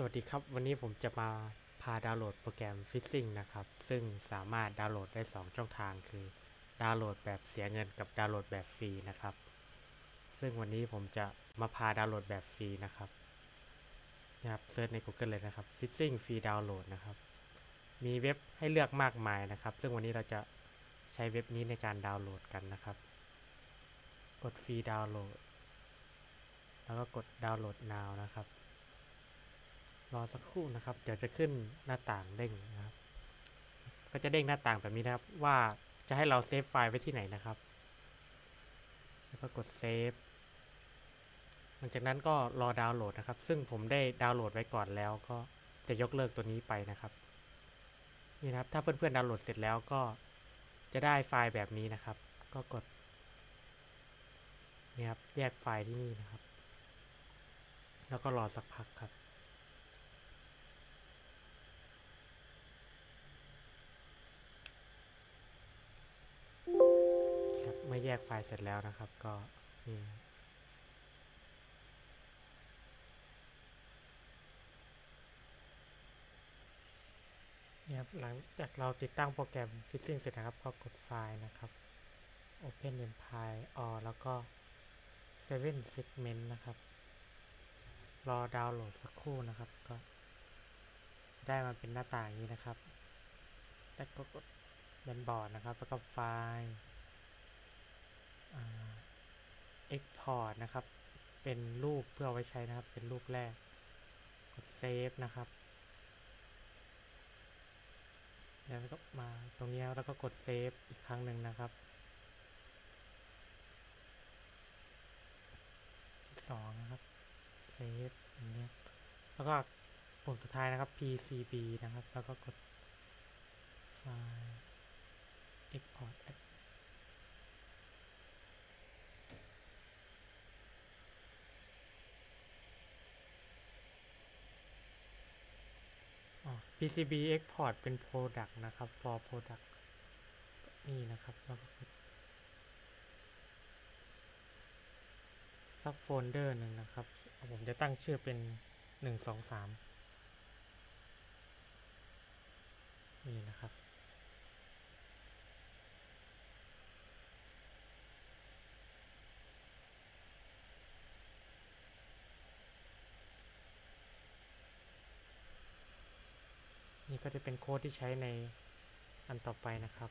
สวัสดีครับ วันนี้ผมจะมาพาดาวน์โหลดโปรแกรม Fishing นะครับ ซึ่งสามารถดาวน์โหลดได้ 2 ช่องทางคือ ดาวน์โหลดแบบเสียเงินกับดาวน์โหลดแบบฟรีนะครับ ซึ่งวันนี้ผมจะมาพาดาวน์โหลดแบบฟรีนะครับนะครับเซิร์ชใน Google เลยนะครับ Fishing ฟรีดาวน์โหลดนะครับ มีเว็บให้เลือกมากมายนะครับ ซึ่งวันนี้เราจะใช้เว็บนี้ในการดาวน์โหลดกันนะครับ กดฟรีดาวน์โหลด แล้วก็กดดาวน์โหลด now นะครับ รอสักครู่นะครับ เดี๋ยวจะขึ้นหน้าต่างเด้งนะครับ ก็จะเด้งหน้าต่างแบบนี้นะครับ ว่าจะให้เราเซฟไฟล์ไว้ที่ไหนนะครับ แล้วก็กดเซฟ หลังจากนั้นก็รอดาวน์โหลดนะครับ ซึ่งผมได้ดาวน์โหลดไว้ก่อนแล้วก็จะยกเลิกตัวนี้ไปนะครับ นี่นะครับ ถ้าเพื่อนๆดาวน์โหลดเสร็จแล้วก็จะได้ไฟล์แบบนี้นะครับ ก็กดนี่ครับ แยกไฟล์ที่นี่นะครับ แล้วก็รอสักพักครับ กไฟล์เสร็จแล้วนะครับก็นี่เนี่ยครับหลังจากเราติดตั้งโปรแกรม Fishing เสร็จนะครับ ก็กดไฟล์นะครับ Open in File or แล้วก็7 Segment นะครับ รอดาวน์โหลดสักครู่นะครับก็ได้มาเป็นหน้าต่างนี้นะครับ แล้วก็กดเป็นบอร์ดนะครับ แล้วก็ไฟล์ export นะครับ เป็นรูปเพื่อไว้ใช้นะครับ เป็นรูปแรก กดเซฟนะครับแล้วก็มาตรงนี้แล้วก็กดเซฟอีกครั้งหนึ่งนะครับสองนะครับเซฟอย่างเงี้แล้วก็ปุ่มสุดท้ายนะครับ PCB นะครับ แล้วก็กด PCB export เป็น product นะครับ for product นี่นะครับแล้วก็ sub folder หนึ่งนะครับ ผมจะตั้งชื่อเป็นหนึ่งสองสาม นี่ก็จะเป็นโค้ดที่ใช้ในอันต่อไปนะครับ